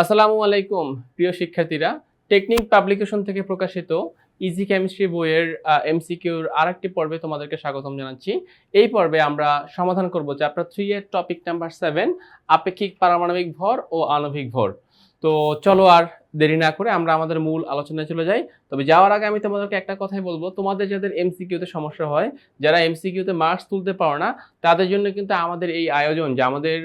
আসসালামু আলাইকুম, প্রিয় শিক্ষার্থীরা। টেকনিক পাবলিকেশন থেকে প্রকাশিত ইজি কেমিস্ট্রি বইয়ের এমসিকিউর আরেকটি পর্বে তোমাদেরকে স্বাগতম জানাচ্ছি। এই পর্বে আমরা সমাধান করব চ্যাপ্টার থ্রি এর টপিক নাম্বার সেভেন আপেক্ষিক পারমাণবিক ভর ও আণবিক ভর। তো চলো আর দেরি না করে আমরা আমাদের মূল আলোচনায় চলে যাই। তবে যাওয়ার আগে আমি তোমাদেরকে একটা কথাই বলব, তোমাদের যাদের এমসিকিউতে সমস্যা হয়, যারা এমসিকিউতে মার্কস তুলতে পারো না, তাদের জন্য কিন্তু আমাদের এই আয়োজন যে আমাদের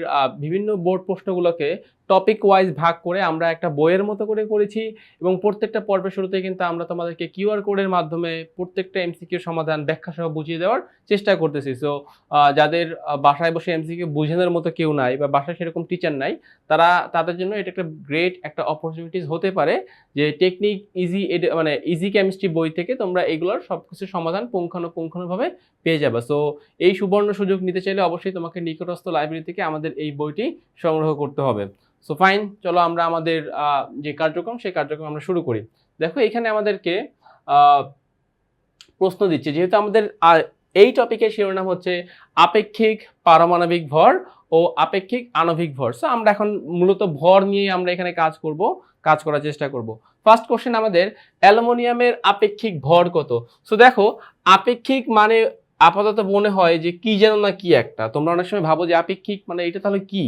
বিভিন্ন বোর্ড প্রশ্নগুলোকে টপিক ওয়াইজ ভাগ করে আমরা একটা বইয়ের মতো করে করেছি এবং প্রত্যেকটা পর্বের শুরুতে কিন্তু আমরা তোমাদেরকে কিউআর কোডের মাধ্যমে প্রত্যেকটা এমসিকিউ সমাধান ব্যাখ্যা সহ বুঝিয়ে দেওয়ার চেষ্টা করতেছি। সো যাদের বাসায় বসে এমসিকিউ বুঝানোর মতো কেউ নাই বা বাসায় সেরকম টিচার নাই, তারা, তাদের জন্য এটা একটা গ্রেট একটা অপরচুনিটিস হতে পারে যে টেকনিক ইজি মানে ইজি কেমিস্ট্রি বই থেকে তোমরা এগুলোর সব কিছু সমাধান পুঙ্খানুপুঙ্খানুভাবে পেয়ে যাবে। সো এই সুবর্ণ সুযোগ নিতে চাইলে অবশ্যই তোমাকে নিকটস্থ লাইব্রেরি থেকে আমাদের এই বইটি সংগ্রহ করতে হবে। সো ফাইন চলো আমরা আমাদের যে কার্যক্রম, সেই কার্যক্রম আমরা শুরু করি। দেখো, এখানে আমাদেরকে প্রশ্ন দিচ্ছে, যেহেতু আমাদের এই টপিকের শিরোনাম হচ্ছে আপেক্ষিক পারমাণবিক ভর ও আপেক্ষিক আণবিক ভর। সো আমরা এখন মূলত ভর নিয়ে আমরা এখানে কাজ করব, কাজ করার চেষ্টা করব। ফার্স্ট কোশ্চেন আমাদের, অ্যালুমিনিয়ামের আপেক্ষিক ভর কত? সো দেখো, আপেক্ষিক মানে আপাতত মনে হয় যে কি যেন না কি একটা। তোমরা অনেক সময় ভাবো যে আপেক্ষিক মানে এটা তাহলে কি?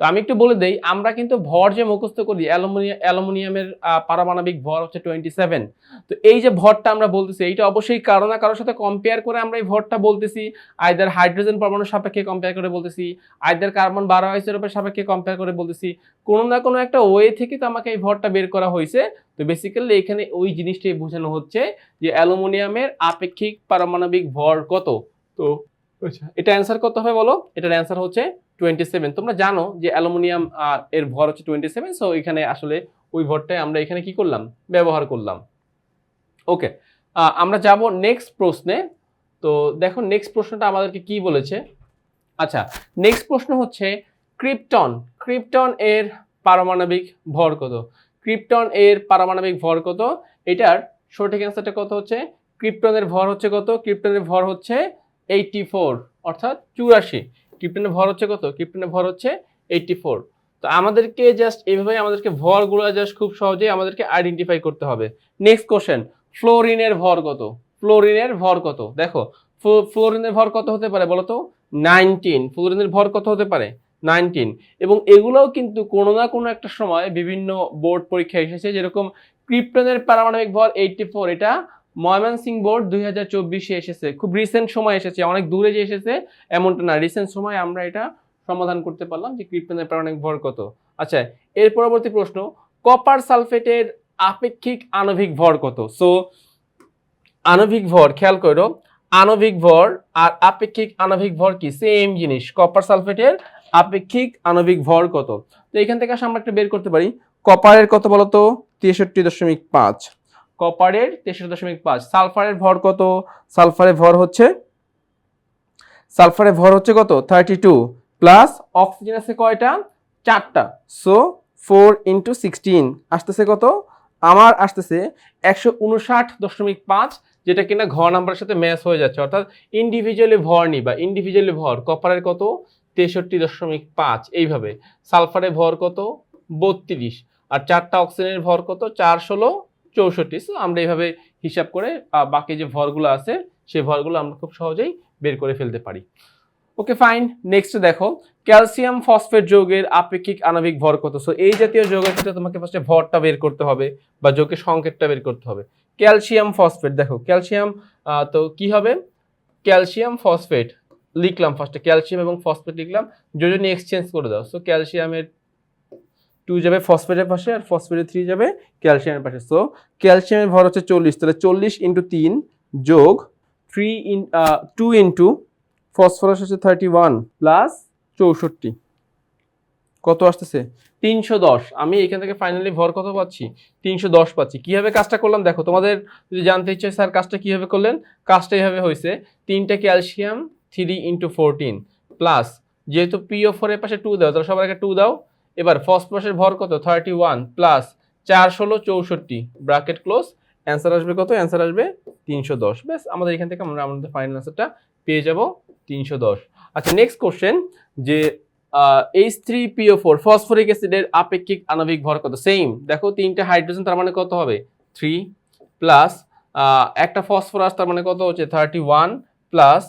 তো আমি একটু বলে দেই, আমরা কিন্তু ভর যে মুখস্থ করি অ্যালুমিনিয়াম অ্যালুমিনিয়ামের পারমাণবিক ভর হচ্ছে টোয়েন্টি সেভেন তো এই যে ভরটা আমরা বলতেছি, এইটা অবশ্যই কারও না কারোর সাথে কম্পেয়ার করে আমরা এই ভরটা বলতেছি। আইদার হাইড্রোজেন পরমাণুর সাপেক্ষে কম্পেয়ার করে বলতেছি আইদার কার্বন বারো আইসোটোপের সাপেক্ষে কম্পেয়ার করে বলতেছি। কোনো না কোনো একটা ওয়ে থেকে তো আমাকে এই ভরটা বের করা হয়েছে। তো বেসিক্যালি এখানে ওই জিনিসটাই বোঝানো হচ্ছে যে অ্যালুমিনিয়ামের আপেক্ষিক পারমাণবিক ভর কত। তো এটা অ্যান্সার কত হবে বলো? এটার অ্যান্সার হচ্ছে টোয়েন্টি সেভেন তোমরা জানো যে অ্যালুমিনিয়াম আর এর ভর হচ্ছে টোয়েন্টি সেভেন সো এখানে আসলে ওই ভরটাই আমরা এখানে কি করলাম? ব্যবহার করলাম। ওকে আমরা যাব নেক্সট প্রশ্নে। তো দেখো নেক্সট প্রশ্নটা আমাদেরকে কি বলেছে? আচ্ছা নেক্সট প্রশ্ন হচ্ছে ক্রিপ্টন। ক্রিপ্টন এর পারমাণবিক ভর কত? ক্রিপ্টন এর পারমাণবিক ভর কত? এটার সঠিক অ্যান্সারটা কত হচ্ছে? ক্রিপ্টনের ভর হচ্ছে কত? ক্রিপ্টনের ভর হচ্ছে এইটটি ফোর অর্থাৎ চুরাশি। ক্রিপ্টনের ভর হচ্ছে কত? ক্রিপ্টনের ভর হচ্ছে এইটটি ফোর তো আমাদেরকে জাস্ট এইভাবে আমাদেরকে ভরগুলো জাস্ট খুব সহজেই আমাদেরকে আইডেন্টিফাই করতে হবে। নেক্সট কোশ্চেন ফ্লোরিনের ভর কত? ফ্লোরিনের ভর কত? দেখো, ফ্লো- ফ্লোরিনের ভর কত হতে পারে বলো তো নাইনটিন ফ্লোরিনের ভর কত হতে পারে? নাইনটিন এবং এগুলোও কিন্তু কোনো না কোনো একটা সময় বিভিন্ন বোর্ড পরীক্ষা এসেছে, যেরকম ক্রিপ্টনের পারমাণবিক ভর এইটটি ফোর এটা ময়মনসিং বোর্ড দুই হাজার চব্বিশে এসেছে। খুব রিসেন্ট সময় এসেছে, অনেক দূরে যে এসেছে, এমনটা না। রিসেন্ট সময় আমরা এটা সমাধান করতে পারলাম যে ক্রিপ্টনের পারমাণবিক ভর কত আচ্ছা এর পরবর্তী প্রশ্ন, কপার সালফেটের আপেক্ষিক আণবিক ভর কত? সো আণবিক ভর, খেয়াল করো, আণবিক ভর আর আপেক্ষিক আণবিক ভর কি? সেম জিনিস, কপার সালফেটের আপেক্ষিক আণবিক ভর কত? তো এখান থেকে আসলে আমরা একটা বের করতে পারি। কপারের কত বলতো? তেষট্টি দশমিক পাঁচ। কপারের তেষট্টি দশমিক পাঁচ। সালফারের ভর কত? সালফারের ভর হচ্ছে? সালফারের ভর হচ্ছে কত? থার্টি টু প্লাস অক্সিজেন আছে কয়টা? চারটা। So, four into sixteen. আসতেছে কত? আমার আসতেছে একশো উনষাট দশমিক পাঁচ, যেটা কিনা ঘ নাম্বারের সাথে ম্যাচ হয়ে যাচ্ছে। অর্থাৎ ইন্ডিভিজুয়ালি ভর নিবা ইন্ডিভিজুয়ালি ভর, কপারের কত? তেষট্টি দশমিক পাঁচ। এইভাবে। সালফারের ভর কত? বত্রিশ। আর চারটা অক্সিজেনের ভর কত? চার ষোলো চৌষট্টি। সো আমরা এইভাবে হিসাব করে বাকি যে ভরগুলো আছে, সেই ভরগুলো আমরা খুব সহজেই বের করে ফেলতে পারি। ওকে ফাইন নেক্সট দেখো ক্যালসিয়াম ফসফেট যৌগের আপেক্ষিক আণবিক ভর কত? সো এই জাতীয় যৌগের ক্ষেত্রে তোমাকে ফার্স্টে ভরটা বের করতে হবে বা যৌগের সংকেতটা বের করতে হবে। ক্যালসিয়াম ফসফেট দেখো ক্যালসিয়াম তো কি হবে? ক্যালসিয়াম ফসফেট লিখলাম ফার্স্টে ক্যালসিয়াম এবং ফসফেট লিখলাম যোজনী এক্সচেঞ্জ করে দাও। সো ক্যালসিয়ামের টু যাবে ফসফেটের পাশে আর ফসফেটের থ্রি যাবে ক্যালসিয়ামের পাশে। সো ক্যালসিয়ামের ভর হচ্ছে চল্লিশ, তাহলে চল্লিশ ইন্টু তিন যোগ three into into phosphorus হচ্ছে থার্টি ওয়ান প্লাস চৌষট্টি। কত আসতেছে? তিনশো দশ। আমি এখান থেকে ফাইনালি ভর কত পাচ্ছি? তিনশো দশ পাচ্ছি। কীভাবে কাজটা করলাম? দেখো, তোমাদের যদি জানতে ইচ্ছে স্যার, কাজটা কীভাবে করলেন? কাজটা এইভাবে হয়েছে, তিনটা calcium three into fourteen plus যেহেতু পিও ফোরের পাশে টু দাও, তাহলে সবার আগে টু দাও। এবার ফসফরাসের ভর কত? থার্টি ওয়ান প্লাস চার ষোলো চৌষট্টি। ব্রাকেট ক্লোজ অ্যান্সার আসবে কত? অ্যান্সার আসবে তিনশো দশ। ব্যাস, আমাদের এখান থেকে আমরা আমাদের ফাইনাল অ্যান্সারটা পেয়ে যাব তিনশো দশ। আচ্ছা নেক্সট কোশ্চেন যে H three P O four phosphoric অ্যাসিডের আপেক্ষিক আণবিক ভর কত? সেম দেখো তিনটে হাইড্রোজেন তার মানে কত হবে? থ্রি প্লাস একটা ফসফরাস তার মানে কত হচ্ছে? থার্টি ওয়ান প্লাস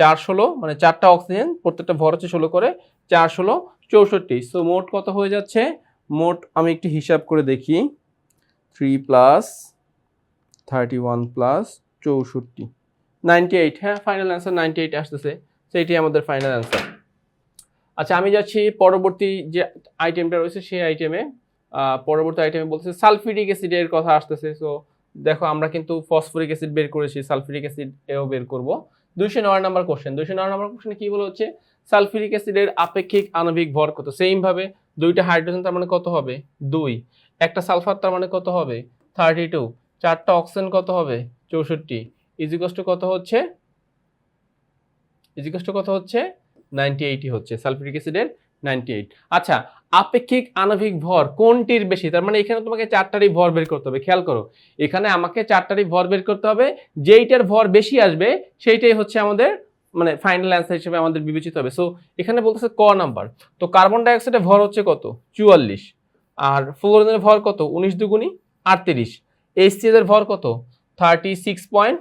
চার ষোলো মানে চারটা অক্সিজেন প্রত্যেকটা ভর হচ্ছে ষোলো করে, চার ষোলো চৌষট্টি। সো মোট কত হয়ে যাচ্ছে? মোট আমি একটু হিসাব করে দেখি। Three plus thirty one plus চৌষট্টি। নাইনটি এইট হ্যাঁ ফাইনাল অ্যান্সার নাইনটি এইট আসতেছে সেইটি আমাদের ফাইনাল অ্যান্সার আচ্ছা আমি যাচ্ছি পরবর্তী যে আইটেমটা রয়েছে, সেই আইটেমে পরবর্তী আইটেমে বলতেছে সালফিউরিক অ্যাসিডের কথা আসতেছে। সো দেখো, আমরা কিন্তু ফসফরিক অ্যাসিড বের করেছি সালফিউরিক অ্যাসিড এও বের করব। দুইশো নয় নম্বর কোশ্চেন দুইশো নয় নম্বর কোশ্চেনে কী বলা হচ্ছে? সালফিউরিক অ্যাসিডের আপেক্ষিক আণবিক ভর কত? সেম ভাবে দুইটা হাইড্রোজেন তার মানে কত হবে? দুই। একটা সালফার তার মানে কত হবে? থার্টি টু চারটা অক্সিজেন কত হবে? চৌষট্টি। ইজিকস্ট কত হচ্ছে? ইজিকস্ট কত হচ্ছে? নাইনটি এইটই হচ্ছে। সালফিউরিক অ্যাসিডের নাইনটি এইট আচ্ছা আপেক্ষিক আণবিক ভর কোনটির বেশি? তার মানে এখানে তোমাকে চারটারই ভর বের করতে হবে। খেয়াল করো, এখানে আমাকে চারটারই ভর বের করতে হবে। যেইটার ভর বেশি আসবে, সেইটাই হচ্ছে আমাদের মানে ফাইনাল অ্যান্সার হিসেবে আমাদের বিবেচিত হবে। সো এখানে বলতেছে ক নাম্বার তো কার্বন ডাইঅক্সাইডের ভর হচ্ছে কত? চুয়াল্লিশ। আর ফ্লোরিনের ভর কত? উনিশ দুগুণি আটত্রিশ। এইচসিএল এর ভর কত? থার্টি সিক্স পয়েন্ট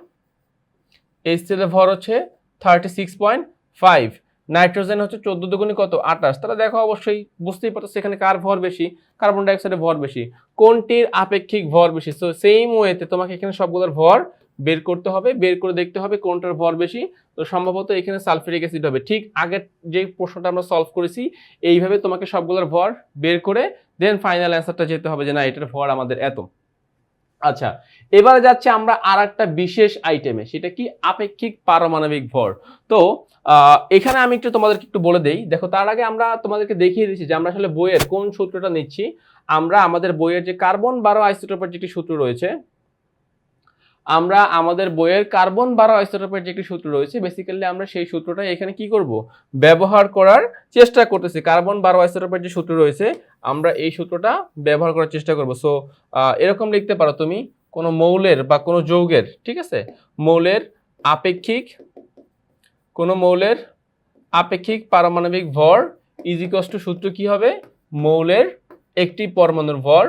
এইচসিএল এর ভর হচ্ছে thirty six point five nitrogen হচ্ছে চোদ্দ দুগুণি কত? আঠাশ। তাহলে দেখো অবশ্যই বুঝতেই পারতো সেখানে কার ভর বেশি? কার্বন ডাইঅক্সাইডের ভর বেশি। কোনটির আপেক্ষিক ভর বেশি? সো সেম ওয়েতে তোমাকে এখানে সবগুলোর ভর বের করতে হবে, বের করে দেখতে হবে কোনটার ভর বেশি। তো সম্ভবত এখানে সালফিউরিক অ্যাসিড হবে। ঠিক আগের যে প্রশ্নটা আমরা সলভ করেছি, এইভাবে তোমাকে সবগুলোর ভর বের করে দেন ফাইনাল অ্যান্সারটা যেতে হবে যে না, এটার ভর আমাদের এত। আচ্ছা এবারে যাচ্ছে আমরা আর একটা বিশেষ আইটেমে সেটা কি? আপেক্ষিক পারমাণবিক ভর। তো এখানে আমি একটু তোমাদেরকে একটু বলে দেই। দেখো, তার আগে আমরা তোমাদেরকে দেখিয়ে দিচ্ছি যে আমরা আসলে বইয়ের কোন সূত্রটা নিচ্ছি। আমরা আমাদের বইয়ের যে কার্বন বারো আইসোটোপের যে একটি সূত্র রয়েছে আমরা আমাদের বইয়ের কার্বন বারো আইসোটোপের যে একটি সূত্র রয়েছে বেসিক্যালি আমরা সেই সূত্রটা এখানে কি করব? ব্যবহার করার চেষ্টা করতেছি। কার্বন বারো আইসোটোপের যে সূত্র রয়েছে, আমরা এই সূত্রটা ব্যবহার করার চেষ্টা করব। সো এরকম লিখতে পারো তুমি কোনো মৌলের বা কোনো যৌগের, ঠিক আছে? মৌলের আপেক্ষিক, কোনো মৌলের আপেক্ষিক পারমাণবিক ভর ইজিকস টু সূত্র কি হবে? মৌলের একটি পরমাণুর ভর,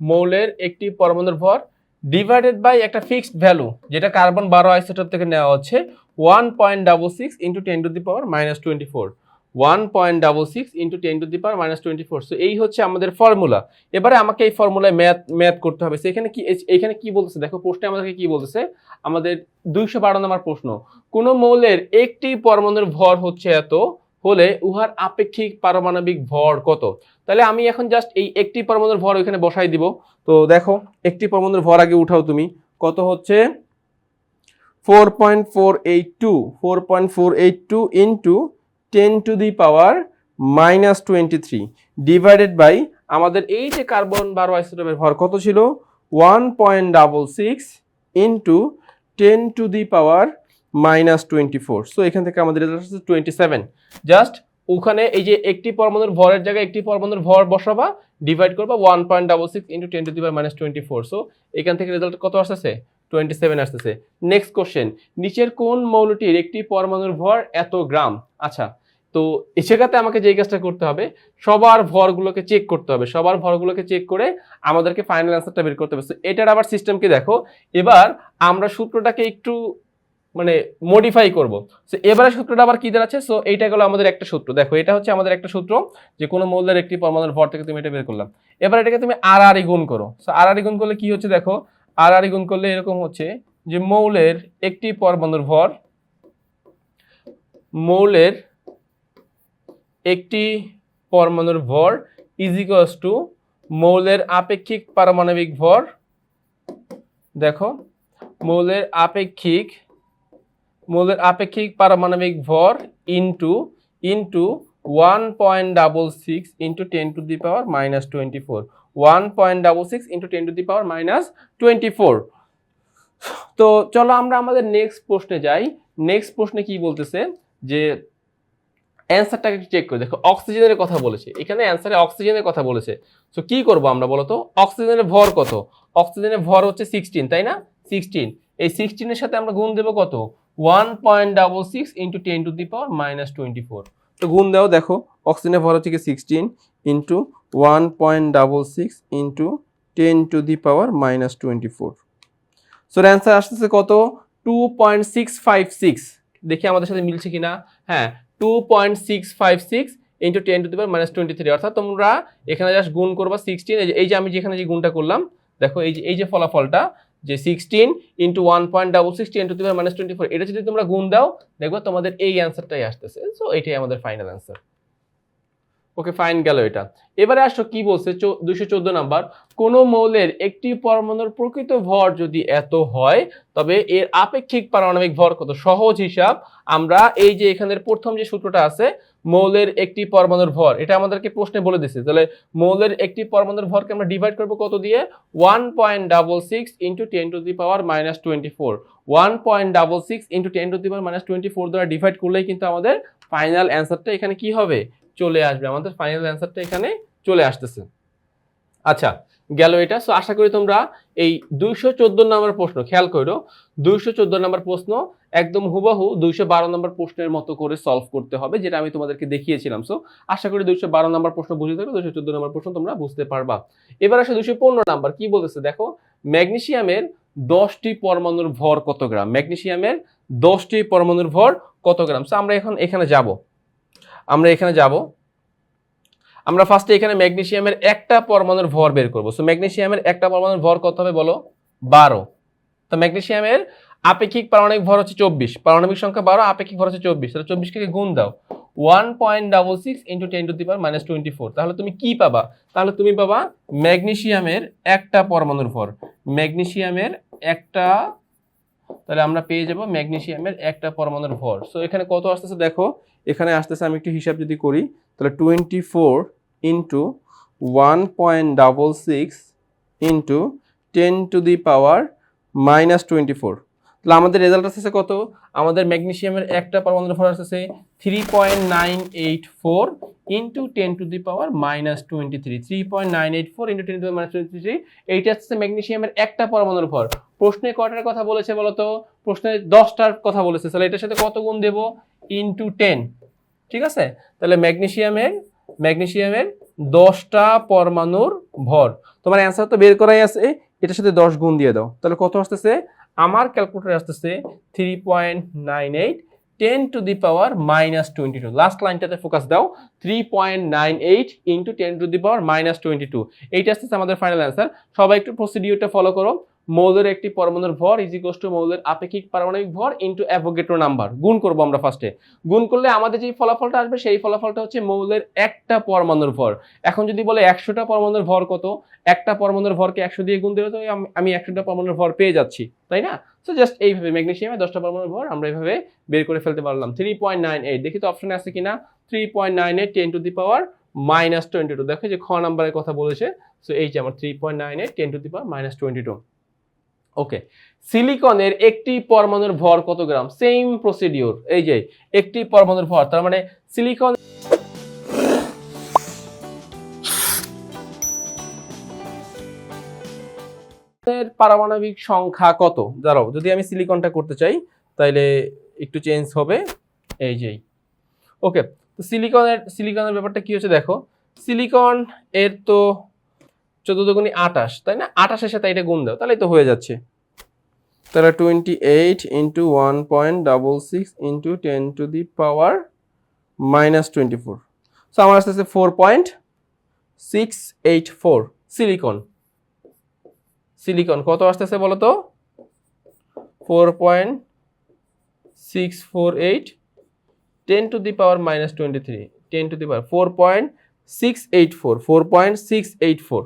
মৌলের একটি পরমাণুর ভর ডিভাইডেড বাই একটা ফিক্সড ভ্যালু যেটা কার্বন বারো আইসোটোপ থেকে নেওয়া হচ্ছে one point double six into ten to the power minus twenty four one point double six into ten to the power minus twenty four so এই হচ্ছে আমাদের formula এবারে আমাকে এই ফর্মুলায় ম্যাথ ম্যাথ করতে হবে। সেখানে কি এখানে কি বলতেছে? দেখো, প্রশ্নে আমাদেরকে কি বলতেছে? আমাদের দুইশো বারো নম্বর প্রশ্ন। কোন মৌলের একটি পরমাণুর ভর হচ্ছে এত হলে উহার আপেক্ষিক পারমাণবিক ভর কত? তাহলে আমি এখন জাস্ট এই একটি পরমাণুর ভর ওইখানে বসাই দিব। তো দেখো, একটি পরমাণুর ভর আগে উঠাও তুমি। কত হচ্ছে? Four point four eight two four point four eight two into ten to the power minus twenty three divided by আমাদের এই যে কার্বন বারো আইসোটোপের ভর কত ছিল? One point double six into ten to the power minus twenty four so এখান থেকে আমাদের রেজাল্ট হচ্ছে টোয়েন্টি সেভেন ওখানে এই যে একটি পরমাণুর ভরের জায়গায় একটি পরমাণুর ভর বসাবা ডিভাইড করবা one point double six into ten to minus twenty four so এখান থেকে রেজাল্ট কত আসতেছে? টোয়েন্টি সেভেন আসতেছে। নেক্সট কোশ্চেন নিচের কোন মৌলটির একটি পরমাণুর ভর এত গ্রাম? আচ্ছা তো জায়গাতে আমাকে যেই কাজটা করতে হবে সবার ভরগুলোকে চেক করতে হবে। সবার ভরগুলোকে চেক করে আমাদেরকে ফাইনাল অ্যান্সারটা বের করতে হবে। So, এটার আবার সিস্টেমকে দেখো। এবার আমরা সূত্রটাকে একটু মানে মডিফাই করব। সো এবারে সূত্রটা আবার কি দাঁড়াচ্ছে? সো এইটা গেলো আমাদের একটা সূত্র। দেখো, এটা হচ্ছে আমাদের একটা সূত্র যে কোনো মৌলের একটি পরমাণুর ভর থেকে তুমি এটা বের করলাম। এবার এটাকে তুমি আর আর গুণ করো। সো আর আর গুণ করলে কি হচ্ছে দেখো? আর আর গুণ করলে এরকম হচ্ছে যে মৌলের একটি পরমাণুর ভর মৌলের একটি পরমাণুর ভর ইজ টু মৌলের আপেক্ষিক পারমাণবিক ভর, দেখো, মৌলের আপেক্ষিক মৌলের আপেক্ষিক পারমাণবিক ভর into into one point double six into ten to the power minus twenty four one point double six into ten to the power minus twenty four তো চলো আমরা আমাদের নেক্সট প্রশ্নে যাই। নেক্সট প্রশ্নে কি বলতেছে? যে অ্যান্সারটাকে চেক করে দেখো। অক্সিজেনের কথা বলেছে। এখানে অ্যান্সারে অক্সিজেনের কথা বলেছে। সো কি করব আমরা বলতো? অক্সিজেনের ভর কত? অক্সিজেনের ভর হচ্ছে সিক্সটিন তাই না? সিক্সটিন এই সিক্সটিনের সাথে আমরা গুণ দেবো কত? One point double six into ten to the power minus twenty four তো গুণ দাও, দেখো অক্সিজেনের ভর হচ্ছে কি sixteen into one point double six into ten to the power minus twenty four so answer আসতেছে কত? Two point six five six দেখি আমাদের সাথে মিলছে কিনা। হ্যাঁ two point six five six into ten to the minus twenty three অর্থাৎ তোমরা এখানে জাস্ট গুণ করবা সিক্সটিন এই যে আমি যেখানে যে গুণটা করলাম, দেখো, এই যে এই যে ফলাফলটা যে sixteen into one point double sixteen to the minus twenty four এটা যদি তোমরা গুণ দাও, দেখবে তোমাদের এই অ্যান্সারটাই আসতেছে। সো এটাই আমাদের ফাইনাল অ্যান্সার ওকে ফাইন গেল এটা। এবারে আসো কি বলছে? দুশো চোদ্দ নাম্বার। কোন মৌলের একটি পরমাণুর প্রকৃত ভর যদি এত হয়, তবে এর আপেক্ষিক পারমাণবিক ভর কত? সহজ হিসাব, আমরা এই যে এখানের প্রথম যে সূত্রটা আছে, মৌলের একটি পরমাণুর ভর, এটা আমাদেরকে প্রশ্নে বলে দিচ্ছে তাহলে মৌলের একটি পরমাণুর ভরকে আমরা ডিভাইড করব কত দিয়ে? One point double six into ten to the power minus twenty four one point double six into ten to the power minus twenty four দ্বারা ডিভাইড করলেই কিন্তু আমাদের ফাইনাল অ্যান্সারটা এখানে কি হবে? চলে আসবে। আমাদের ফাইনাল অ্যান্সারটা এখানে চলে আসতেছে। আচ্ছা গেল এটা। সো আশা করি তোমরা এই দুইশো চোদ্দ নম্বর প্রশ্ন, খেয়াল করো, দুইশো চোদ্দ নম্বর প্রশ্ন একদম হুবহু দুইশো বারো নম্বর প্রশ্নের মতো করে সলভ করতে হবে, যেটা আমি তোমাদেরকে দেখিয়েছিলাম। সো আশা করি দুইশো বারো নম্বর প্রশ্ন বুঝে থাকলে দুইশো চোদ্দ নম্বর প্রশ্ন তোমরা বুঝতে পারবা। এবার আসে দুইশো পনেরো নাম্বার, কি বলতেছে? দেখো ম্যাগনেশিয়ামের দশটি পরমাণুর ভর কত গ্রাম? ম্যাগনেশিয়ামের দশটি পরমাণুর ভর কত গ্রাম? সো আমরা এখন এখানে যাব। আমরা এখানে যাব। আমরা ফার্স্টে এখানে ম্যাগনেশিয়ামের একটা পরমাণুর ভর বের করব। সো ম্যাগনেশিয়ামের একটা পরমাণুর ভর কত হবে বলো? বারো। তো ম্যাগনেশিয়ামের আপেক্ষিক পারমাণবিক ভর হচ্ছে চব্বিশ। পারমাণবিক সংখ্যা বারো, আপেক্ষিক ভর হচ্ছে চব্বিশ। তাহলে চব্বিশকে গুণ দাও। One point double six into ten to the power minus twenty four. তাহলে তুমি কি পাবা? তাহলে তুমি পাবা ম্যাগনেশিয়ামের একটা পরমাণুর ভর। ম্যাগনেশিয়ামের একটা তাহলে আমরা পেয়ে যাব ম্যাগনেশিয়ামের একটা পরমাণুর ভর। সো এখানে কত আসতেছে দেখো, এখানে আসতেছে আমি একটু হিসাব যদি করি, তাহলে twenty four into one point double six into ten to the power minus twenty four তাহলে আমাদের রেজাল্ট আসতেছে কত? আমাদের ম্যাগনেশিয়ামের একটা পরমাণুর ভর আসতেছে three point nine eight four into ten to the power minus twenty three three point nine eight four into ten to minus twenty three এইটা আসছে ম্যাগনেসিয়ামের একটা পরমাণুর ভর প্রশ্নে কয়টার কথা বলেছে বলতো? প্রশ্নে দশটার কথা বলেছে। তাহলে এটার সাথে কত গুণ দেবো? ইন্টু টেন ঠিক আছে? তাহলে ম্যাগনেসিয়ামের ম্যাগনেসিয়ামের দশটা পরমাণুর ভর। তোমার অ্যান্সার তো বের করাই আছে। এটার সাথে দশ গুণ দিয়ে দাও। তাহলে কত আসতেছে? আমার ক্যালকুলেটার আসতেছে three point nine eight ten to the power minus twenty two last লাইনটাতে focus দাও three point nine eight into ten to the power minus twenty two এইটা আসতেছে আমাদের ফাইনাল অ্যান্সার সবাই একটু প্রসিডিওরটা ফলো করো। মৌলের একটি পরমাণুর ভর ইজ টু মৌলের আপেক্ষিক পারমাণবিক ভর ইন্টু অ্যাভোগেট্রো নাম্বার গুণ করব আমরা ফার্স্টে গুণ করলে আমাদের যে ফলাফলটা আসবে, সেই ফলাফলটা হচ্ছে মৌলের একটা পরমাণুর ভর। এখন যদি বলে একশোটা পরমাণুর ভর কত? একটা পরমাণুর ভরকে একশো দিয়ে গুণ দিলে তো আমি একশোটা পরমাণুর ভর পেয়ে যাচ্ছি, তাই না? সো জাস্ট এইভাবে ম্যাগনেসিয়ামে দশটা পরমাণুর ভর আমরা এইভাবে বের করে ফেলতে পারলাম। থ্রি পয়েন্ট নাইন এইট দেখি তো অপশনে আছে কিনা? Three point nine eight ten to the power minus twenty two দেখো যে খ নাম্বারের কথা বলেছে সো এই যে আমার three point nine eight ten to the power minus twenty two okay সিলিকনের একটি পরমাণুর ভর কত গ্রাম? সেম প্রসিডিওর এই যে, একটি পরমাণুর ভর, তার মানে সিলিকন পারমাণবিক সংখ্যা কত? দাঁড়াও, যদি আমি সিলিকনটা করতে চাই, তাইলে একটু চেঞ্জ হবে। এই যেই ওকে তো সিলিকনের সিলিকনের ব্যাপারটা কি হচ্ছে দেখো? সিলিকন এর তো চোদ্দ দুগুণি আটাশ তাই না? আটাশের সাথে এটা গুণ দাও তাহলে তো হয়ে যাচ্ছে। তাহলে twenty eight into one point double six into ten to the power minus twenty four so আমার আসতেছে four point six eight four silicon silicon কত আসতেছে বলো তো four point six four eight ten to the power minus twenty three ten to the power four point six eight four four point six eight four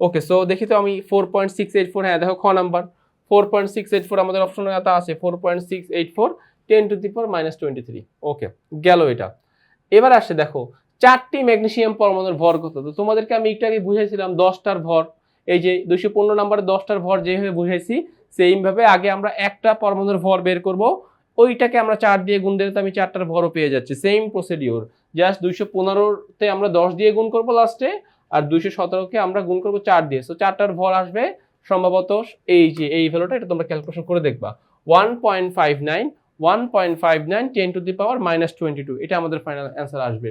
okay so দেখি তো আমি four point six eight four হ্যাঁ দেখো, খ number four point six eight four আমাদের অপশনে এটা আছে four point six eight four ten to the power minus twenty three okay গেল এটা। এবার আসে দেখো, চারটি ম্যাগনেশিয়াম পরমাণুর ভর কত? তো তোমাদেরকে আমি একটু আগে বুঝাইছিলাম দশটার ভর। এই যে দুইশো পনেরো নাম্বারে দশটার ভর যেভাবে বুঝাইছি সেইভাবে আগে আমরা একটা পরমাণুর ভর বের করব, ওইটাকে আমরা চার দিয়ে গুণ দিলে তো আমি চারটার ভরও পেয়ে যাচ্ছি। সেম প্রসিডিওর জাস্ট দুইশো পনেরোতে আমরা দশ দিয়ে গুণ করব লাস্টে আর দুইশো সতেরোকে আমরা গুণ করব চার দিয়ে। সো চারটার ভর আসবে সম্ভবত এই যে, এই ভ্যালুটা এটা তোমরা ক্যালকুলেশন করে দেখবা। One point five nine one point five nine ten to the power minus twenty two এটা আমাদের ফাইনাল অ্যান্সার আসবে।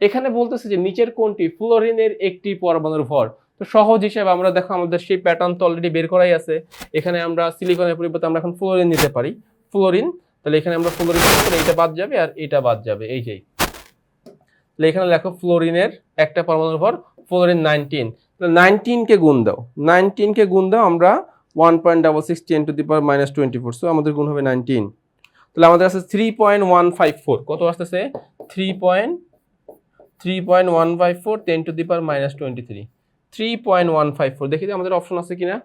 এখানে বলতেছে যে, নিচের কোনটি ফ্লোরিনের একটি পরমাণুর ভর। তো সহজ হিসেবে আমরা দেখো, আমাদের সেই প্যাটার্ন তো অলরেডি বের করাই আছে। এখানে আমরা সিলিকনের পরিবর্তে আমরা এখন ফ্লোরিন নিতে পারি। ফ্লোরিন তাহলে এখানে আমরা ফ্লোরিন এটা বাদ যাবে আর এটা বাদ যাবে, এই যেই তাহলে এখানে লেখো ফ্লোরিনের একটা পরমাণুর ভর ফ্লোরিন নাইনটিন নাইনটিনকে গুণ দাও। নাইনটিনকে গুণ দাও, আমরা one point double six ten to the power minus twenty four so আমাদের গুণ হবে নাইনটিন তাহলে আমাদের আছে three point one five four কত আসতেছে? Three point three point one five four ten to the power minus twenty three three point one five four দেখি আমাদের অপশন আছে কিনা।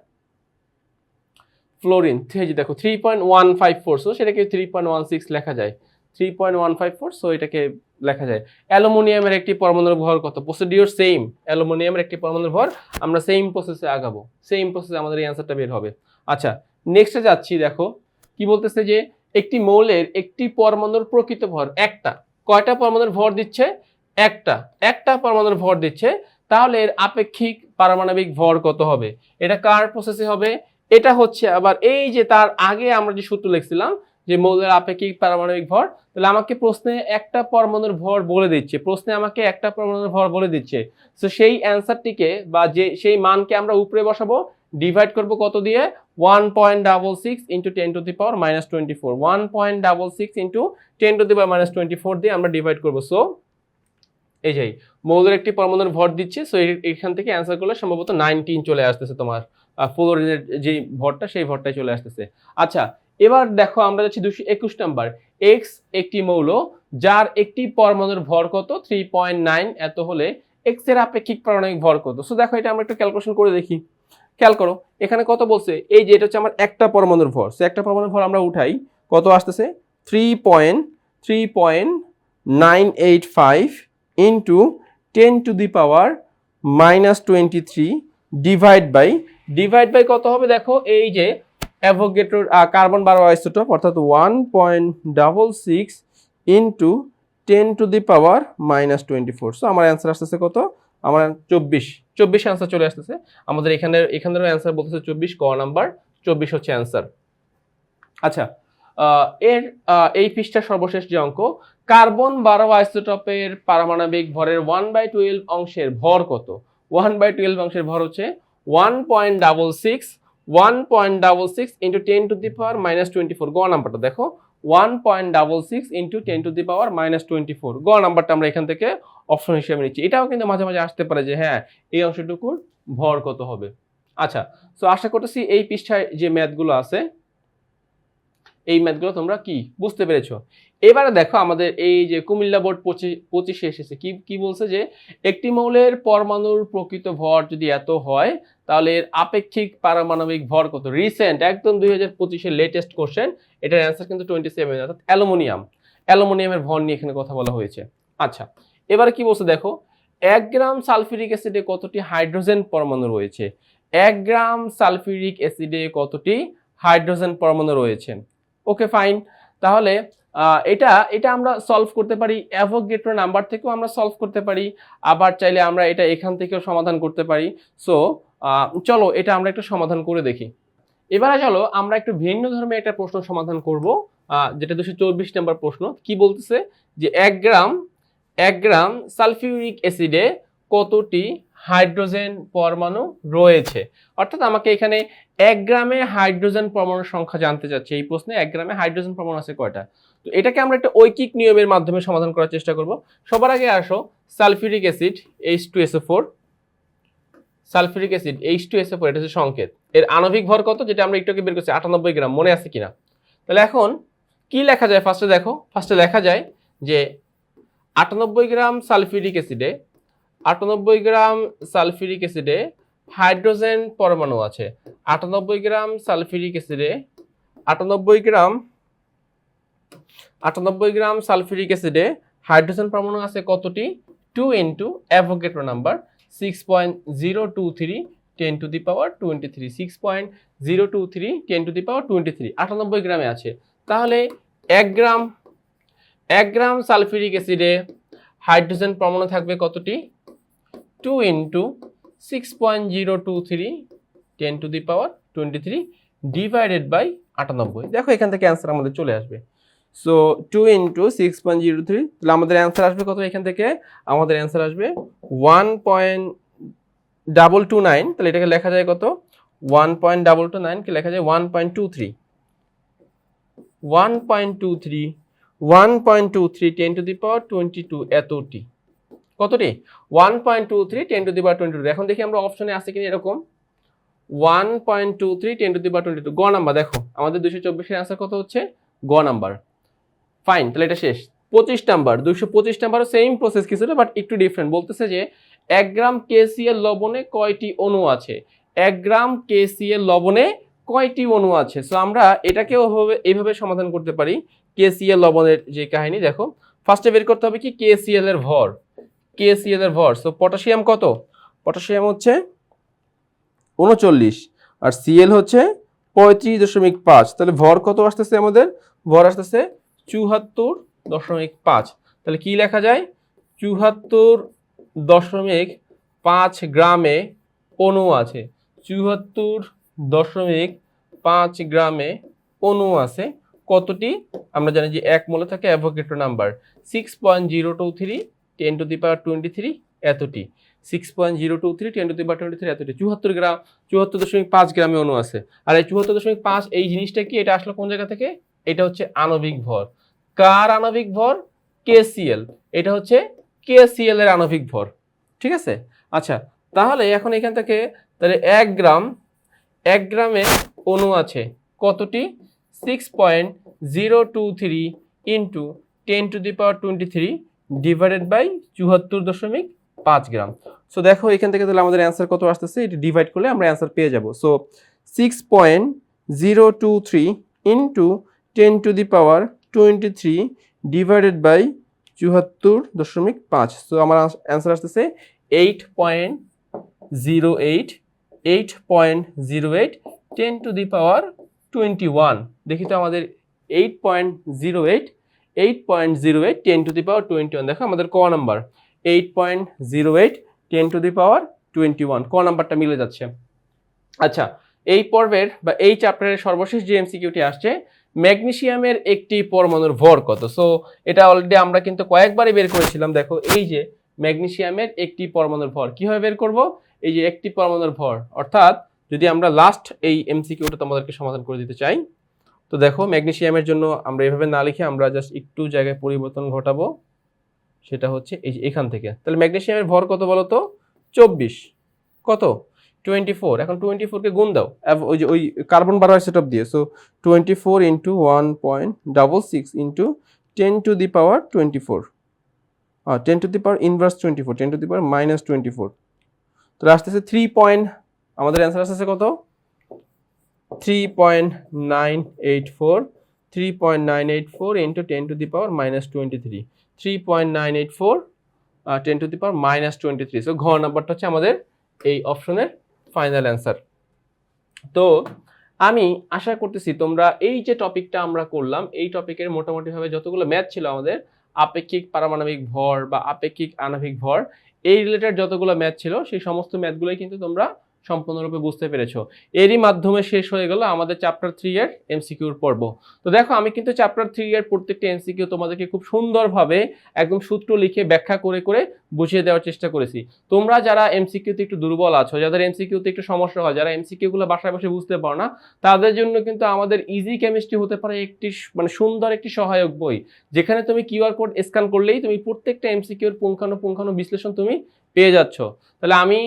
ফ্লোরিন যে দেখো three point one five four so সেটাকে three point one six লেখা যায়। Three point one five four so এটাকে লেখা যায়। অ্যালুমিনিয়ামের একটি পরমাণুর ভর কত? প্রসিডিওর সেম অ্যালুমিনিয়ামের একটি পরমাণুর ভর, আমরা সেম প্রসেসে আগাবো। সেম প্রসেসে আমাদের এই অ্যান্সারটা বের হবে। আচ্ছা নেক্সটে যাচ্ছি, দেখো। কি বলতেছে যে, একটি মৌলের একটি পরমাণুর প্রকৃত ভর একটা। কয়টা পরমাণুর ভর দিচ্ছে? একটা। একটা পরমাণুর ভর দিচ্ছে, তাহলে এর আপেক্ষিক পারমাণবিক ভর কত হবে? এটা কার প্রসেসে হবে? এটা হচ্ছে আবার এই যে তার আগে আমরা যে সূত্র লিখছিলাম যে মৌলের আপেক্ষিক পারমাণবিক ভর, তাহলে আমাকে প্রশ্নে একটা পরমাণুর ভর বলে দিচ্ছে। প্রশ্নে আমাকে একটা পরমাণুর ভর বলে দিচ্ছে। তো সেই অ্যান্সারটিকে বা যে, সেই মানকে আমরা উপরে বসাবো ডিভাইড করব কত দিয়ে? One point double six into ten to the power minus twenty four one point double six into ten to the power minus twenty four দিয়ে আমরা ডিভাইড করব। সো এই যে, মৌলের একটি পরমাণুর ভর দিচ্ছে সো এখান থেকে অ্যান্সার করলে সম্ভবত নাইনটিন চলে আসতেছে তোমার। ফ্লোরিনের যে ভরটা, সেই ভরটাই চলে আসতেছে। আচ্ছা এবার দেখো আমরা যাচ্ছি দুশো একুশ নাম্বার। এক্স একটি মৌল, যার একটি পরমাণুর ভর কত? থ্রি পয়েন্ট নাইন এত হলে এক্সের আপেক্ষিক পারমাণবিক ভর কত? সো দেখো এটা আমরা একটু ক্যালকুলেশন করে দেখি। খেয়াল করো, এখানে কত বলছে? এই যে এটা হচ্ছে আমার একটা পরমাণুর ভর। সো একটা পরমাণুর ভর আমরা উঠাই, কত আসতেছে? Three point three point nine eight five into ten to the power minus twenty three divide by divide by কত হবে? দেখো, এই যে অ্যাভোগেটোর কার্বন বারো আইসোটোপ অর্থাৎ one point double six into ten to the power minus twenty four so আমার answer আসতেছে কত? আমার চব্বিশ। চব্বিশ অ্যান্সার চলে আসতেছে। আমাদের এখানে, এখানেরও অ্যান্সার বলতেছে চব্বিশ, ক নাম্বার চব্বিশ হচ্ছে অ্যান্সার আচ্ছা এর এই পৃষ্ঠার সর্বশেষ যে অঙ্ক, কার্বন বারো আইসোটপের পারমাণবিক ভরের ওয়ান বাই টুয়েলভ অংশের ভর কত? ওয়ান বাই টুয়েলভ অংশের ভর হচ্ছে one point double six one point double six into ten to the power minus twenty four গ নাম্বারটা দেখো one point double six into ten to the power minus twenty four গ নাম্বারটা আমরা এখান থেকে অপশন হিসেবে নিচ্ছি। এটাও কিন্তু মাঝে মাঝে আসতে পারে যে হ্যাঁ এই অংশটুকুর ভর কত হবে। আচ্ছা তো আশা করতেছি এই পৃষ্ঠায় যে ম্যাথগুলো আছে, এই ম্যাথগুলো তোমরা কি? বুঝতে পেরেছ। এবারে দেখো আমাদের এই যে কুমিল্লা বোর্ড পঁচিশ এসেছে। কি কি বলছে যে, একটি মৌলের পরমাণুর প্রকৃত ভর যদি এত হয়, তাহলে এর আপেক্ষিক পারমাণবিক ভর কত? রিসেন্ট একদম দুই হাজার পঁচিশের লেটেস্ট কোশ্চেন এটার অ্যান্সার কিন্তু টোয়েন্টি সেভেন অর্থাৎ অ্যালুমিনিয়াম। অ্যালুমিনিয়ামের ভর নিয়ে এখানে কথা বলা হয়েছে। আচ্ছা এবারে কি বলছে দেখো? এক গ্রাম সালফিউরিক অ্যাসিডে কতটি হাইড্রোজেন পরমাণু রয়েছে? এক গ্রাম সালফিউরিক অ্যাসিডে কতটি হাইড্রোজেন পরমাণু রয়েছে? ওকে ফাইন তাহলে এটা এটা আমরা সলভ করতে পারি অ্যাভোগেট্রো নাম্বার থেকেও আমরা সলভ করতে পারি, আবার চাইলে আমরা এটা এখান থেকেও সমাধান করতে পারি। সো চলো এটা আমরা একটু সমাধান করে দেখি। এবারে চলো, আমরা একটু ভিন্ন ধর্মে একটা প্রশ্ন সমাধান করব যেটা দুশো চব্বিশ নম্বর প্রশ্ন। কি বলতেছে? যে এক গ্রাম এক গ্রাম সালফিউরিক অ্যাসিডে কতটি হাইড্রোজেন পরমাণু রয়েছে? অর্থাৎ আমাকে এখানে এক গ্রামে হাইড্রোজেন পরমাণুর সংখ্যা জানতে চাচ্ছি, এই প্রশ্নে এক গ্রামে হাইড্রোজেন পরমাণু আছে কয়টা? তো এটাকে আমরা একটা ঐকিক নিয়মের মাধ্যমে সমাধান করার চেষ্টা করব। সবার আগে আসো, sulphuric acid H two SO four sulphuric acid H two SO four এটা হচ্ছে সংকেত। এর আণবিক ভর কত, যেটা আমরা একটু বের করছি, আটানব্বই গ্রাম, মনে আছে কিনা? তাহলে এখন কি লেখা যায়? ফার্স্টে দেখো ফার্স্টে লেখা যায় যে আটানব্বই গ্রাম সালফিউরিক অ্যাসিডে, আটানব্বই গ্রাম সালফিউরিক অ্যাসিডে হাইড্রোজেন পরমাণু আছে। আটানব্বই গ্রাম সালফিউরিক অ্যাসিডে, আটানব্বই গ্রাম আটানব্বই গ্রাম সালফিউরিক অ্যাসিডে হাইড্রোজেন পরমাণু আছে কতটি? Two into Avogadro number six point zero two three ten to the power twenty three six point zero two three ten to the power twenty three আটানব্বই গ্রামে আছে। তাহলে এক গ্রাম এক গ্রাম সালফিউরিক অ্যাসিডে হাইড্রোজেন পরমাণু থাকবে কতটি? Two into six point zero two three ten to the power twenty three divided by আটানব্বই। দেখো এখান থেকে অ্যান্সার আমাদের চলে আসবে। So two into six point zero three তাহলে আমাদের অ্যান্সার আসবে কত এখান থেকে? আমাদের অ্যান্সার আসবে one point double two nine তাহলে এটাকে লেখা যায় কত? ওয়ান পয়েন্ট ডাবল টু নাইনকে লেখা যায় one point two three one point two three one point two three ten to the power twenty two. এতটি কতটি? One point two three ten to the power twenty two এখন দেখি আমরা অপশনে আছে কিনা এরকম। One point two three ten to the power twenty two গ নাম্বার দেখো, আমাদের দুশো চব্বিশের অ্যান্সার কত হচ্ছে? গ নাম্বার ফাইন তাহলে এটা শেষ। পঁচিশ নাম্বার দুশো পঁচিশ নাম্বারও সেম প্রসেস কিছুটা বাট একটু ডিফারেন্ট বলতেছে যে, এক গ্রাম কেসিএল লবণে কয়টি অণু আছে? এক গ্রাম কেসিএল লবণে কয়টি অণু আছে? সো আমরা এটাকেও ওভাবে এইভাবে সমাধান করতে পারি। কেসিএল লবণের যে কাহিনী, দেখো। ফার্স্টে বের করতে হবে কি? কেসিএল এর ভর। কেসিএল এর ভর। সো পটাশিয়াম কত? পটাশিয়াম হচ্ছে উনচল্লিশ আর সিএল হচ্ছে পঁয়ত্রিশ দশমিক পাঁচ। তাহলে ভর কত আসতেছে আমাদের? ভর আসতেছে চুহাত্তর দশমিক পাঁচ। তাহলে কি লেখা যায়? চুহাত্তর দশমিক পাঁচ গ্রামে অণু আছে। চুহাত্তর দশমিক পাঁচ গ্রামে অণু আছে। কতটি? আমরা জানি যে এক মূলে থাকে Avogadro number. Six point zero two three ten to the power twenty three এতটি। Six point zero two three ten to the power twenty three এতটি। চুয়াত্তর গ্রাম, চুয়াত্তর দশমিক পাঁচ গ্রামে অণু আছে। আর এই চুয়াত্তর দশমিক পাঁচ, এই জিনিসটা কি? এটা আসলো কোন জায়গা থেকে? এটা হচ্ছে আণবিক ভর। কার আণবিক ভর? কেসিএল এটা হচ্ছে কেসিএল এর আণবিক ভর। ঠিক আছে? আচ্ছা তাহলে এখন এখান থেকে তাহলে এক গ্রাম, এক গ্রামে অণু আছে কতটি? Six point zero two three into ten to the power twenty three divided by চুয়াত্তর দশমিক পাঁচ গ্রাম। সো দেখো এখান থেকে তাহলে আমাদের অ্যান্সার কত আসতেছে? এটি ডিভাইড করলে আমরা অ্যান্সার পেয়ে যাব। So six point zero two three into ten to the power twenty three divided by চুয়াত্তর দশমিক পাঁচ। সো আমার অ্যান্সার আসতেছে eight point zero eight eight point zero eight ten to the power twenty one দেখি তো আমাদের eight point zero eight eight point zero eight ten to the power twenty one দেখো আমাদের ক number eight point zero eight ten to the power twenty one ক নাম্বারটা মিলে যাচ্ছে। আচ্ছা এই পর্বের বা এই চ্যাপ্টারের সর্বশেষ যে এমসিকিউটি আসছে ম্যাগনেসিয়ামের একটি পরমাণুর ভর কত? সো এটা অলরেডি আমরা কিন্তু কয়েকবারই বের করেছিলাম। দেখো, এই যে ম্যাগনেসিয়ামের একটি পরমাণুর ভর, কীভাবে বের করব? এই যে একটি পরমাণুর ভর। অর্থাৎ, যদি আমরা লাস্ট এই এমসিকিউটা তোমাদেরকে সমাধান করে দিতে চাই তো দেখো, ম্যাগনেশিয়ামের জন্য আমরা এভাবে না লিখে আমরা জাস্ট একটু জায়গায় পরিবর্তন ঘটাবো। সেটা হচ্ছে এই এখান থেকে। তাহলে ম্যাগনেশিয়ামের ভর কত বলো তো? চব্বিশ। কত? টোয়েন্টি ফোর এখন টোয়েন্টি ফোরকে গুণ দাও। ওই যে ওই কার্বন বারো সেট অফ দিয়ে। So twenty four into one point double six into ten to the power twenty four ten to the power inverse twenty four ten to the power minus twenty four তাহলে আসতেছে three point আমাদের answer আসতেছে কত? Three point nine eight four three point nine eight four into ten to the power minus twenty three three point nine eight four ten to the power minus twenty three so ঘ নাম্বারটা হচ্ছে আমাদের এই অপশনের final answer তো, আমি আশা করতেছি তোমরা এই যে টপিকটা আমরা করলাম, এই টপিকের মোটামুটিভাবে যতগুলো ম্যাথ ছিল আমাদের, আপেক্ষিক পারমাণবিক ভর বা আপেক্ষিক আণবিক ভর, এই রিলেটেড যতগুলো ম্যাথ ছিল, সেই সমস্ত ম্যাথগুলোই কিন্তু তোমরা সম্পূর্ণরূপে বুঝতে পেরেছ। এরই মাধ্যমে শেষ হয়ে গেল আমাদের চ্যাপ্টার থ্রি এর এমসিকিউর পর্ব। তো দেখো, আমি কিন্তু চ্যাপ্টার থ্রি এর প্রত্যেকটা এমসিকিউ তোমাদেরকে খুব সুন্দরভাবে একদম সূত্র লিখে ব্যাখ্যা করে করে বুঝিয়ে দেওয়ার চেষ্টা করেছি। তোমরা যারা এমসিকিউতে একটু দুর্বল আছো, যাদের এমসিকিউতে একটু সমস্যা হয়, যারা এমসিকিউ গুলো বাসায় বসে বুঝতে পারো না, তাদের জন্য কিন্তু আমাদের ইজি কেমিস্ট্রি হতে পারে একটি মানে সুন্দর একটি সহায়ক বই, যেখানে তুমি কিউআর কোড স্ক্যান করলেই তুমি প্রত্যেকটা এমসিকিউর পুঙ্খানুপুঙ্খানু বিশ্লেষণ তুমি পেয়ে যাচ্ছ। তাহলে আমি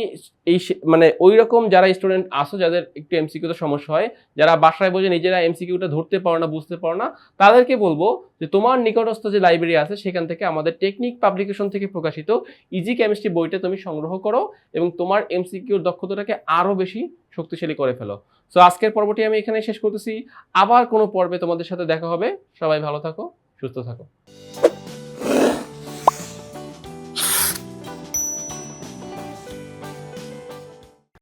এই মানে ওই রকম যারা স্টুডেন্ট আসো, যাদের একটু এমসিকিউতে সমস্যা হয়, যারা বাসায় বসে নিজেরা এমসিকিউটা ধরতে পারো না, বুঝতে পারো না, তাদেরকে বলব যে তোমার নিকটস্থ যে লাইব্রেরি আছে, সেখান থেকে আমাদের টেকনিক পাবলিকেশন থেকে প্রকাশিত ইজি কেমিস্ট্রি বইটা তুমি সংগ্রহ করো এবং তোমার এমসিকিউর দক্ষতাটাকে আরও বেশি শক্তিশালী করে ফেলো। সো আজকের পর্বটি আমি এখানে শেষ করতেছি। আবার কোনো পর্বে তোমাদের সাথে দেখা হবে। সবাই ভালো থাকো, সুস্থ থাকো।